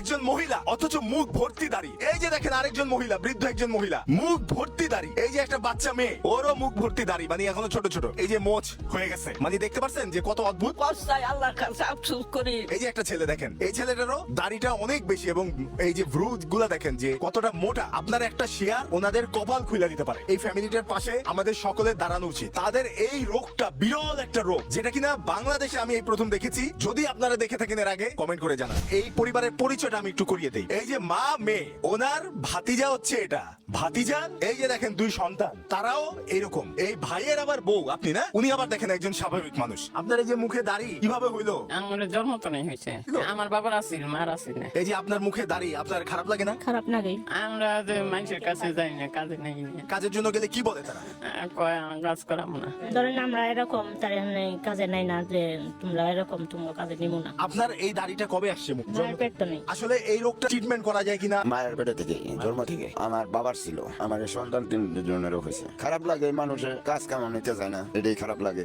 একজন মহিলা অথচ মুখ ভর্তি দাড়ি এই যে দেখেন আরেকজন মহিলা বৃদ্ধ একজন মহিলা মুখ ভর্তি দাড়ি এই যে একটা বাচ্চা মেয়ে ওরও মুখ ভর্তি দাড়ি মানে এখনও ছোট ছোট। এই যে মোচ হয়ে গেছে। মানে দেখতে পাচ্ছেন যে কত অদ্ভুত? আল্লাহর কাছে আফসোস করি। এই যে একটা ছেলে দেখেন এই ছেলেটারও দাড়িটা অনেক বেশি এবং এই যে ভ্রু গুলা দেখেন যে কতটা মোটা। আপনার একটা শেয়ার ওনাদের কপাল খুলে দিতে পারে। এই ফ্যামিলিটার পাশে আমাদের সকলের দাঁড়ানো উচিত। তাদের এই রোগটা বিরল একটা রোগ যেটা কিনা বাংলাদেশে আমি এই প্রথম দেখেছি। যদি আপনারা দেখে থাকেন এর আগে কমেন্ট করে জানান। এই পরিবারের পরিচয়টা আমি একটু করিয়ে দিই। এই যে মা মেয়ে ওনার ভাতিজা হচ্ছে এটা। ভাতিজা? এই যে দেখেন দুই সন্তান তারাও এরকম। এই ভাইয়ের আবার বউ আপনি না? উনি আবার দেখেন একজন স্বাভাবিক মানুষ। আপনার এই যে মুখে দাড়ি কীভাবে হইল? আমার জন্ম তো নেই হয়েছে। আমার বাবার আছিল মার আছিল। না এই যে আপনার মুখে দাড়ি আপনার খারাপ লাগে না? খারাপ লাগে। আমরা যে মানুষের কাছে যাই না কাজে নেই কাজের জন্য গেলে কি বলে তারা? কয় কাজ করাম না। ধরেন আমরা এরকম তার কাজে নাই না যে তোমরা এরকম তোমরা কাজে নিব না। আপনার এই দাড়িটা কবে আসছে? মুখ পেট তো নেই। আসলে এই রোগটা ট্রিটমেন্ট করা যায় কিনা? মায়ের পেটে থেকে জন্ম থেকে। আমার বাবার ছিল আমার সন্তান তিন জনের হয়েছে। খারাপ লাগে মানুষের কাজ কেমন নিতে যায় না? এটাই খারাপ লাগে।